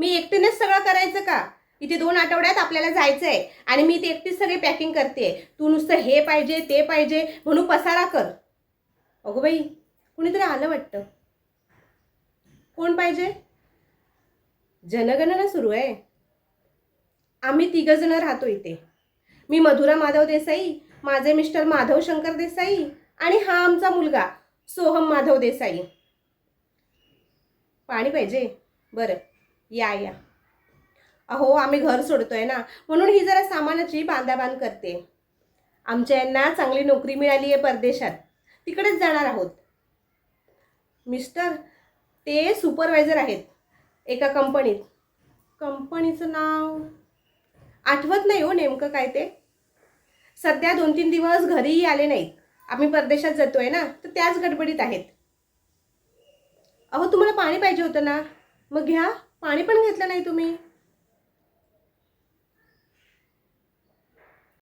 मी एकटीनेच सगळं करायचं का? इथे दोन आठवड्यात आपल्याला जायचं आहे आणि मी ते एकटीच सगळी पॅकिंग करते तू नुसतं हे पाहिजे ते पाहिजे म्हणून पसारा कर. अगो बाई कुणीतरी आलं वाटतं. कोण पाहिजे? जनगणना सुरू आहे. आम्ही तिघजणं राहतो इथे. मी मधुरा माधव देसाई माझे मिस्टर माधव शंकर देसाई आणि हा आमचा मुलगा सोहम माधव देसाई. पाणी पाहिजे? बरं. या या. अहो आम्ही घर सोडतोय ना. म्हणून ही जरा सामानाची बांधाबांध करते. आमच्या यांना चांगली नोकरी मिळाली आहे परदेशात. तिकडेच जाणार आहोत. मिस्टर ते सुपरवायझर आहेत एका कंपनीत. कंपनीचं नाव? आठवत नाही हो नेमकं काय ते. सध्या दोन तीन दिवस घरीही आले नाहीत. आम्ही परदेशात जातो आहे ना तर त्याच गडबडीत आहेत. अहो तुम्हाला पाणी पाहिजे होतं ना. मग घ्या. पाणी पण घेतलं नाही तुम्ही?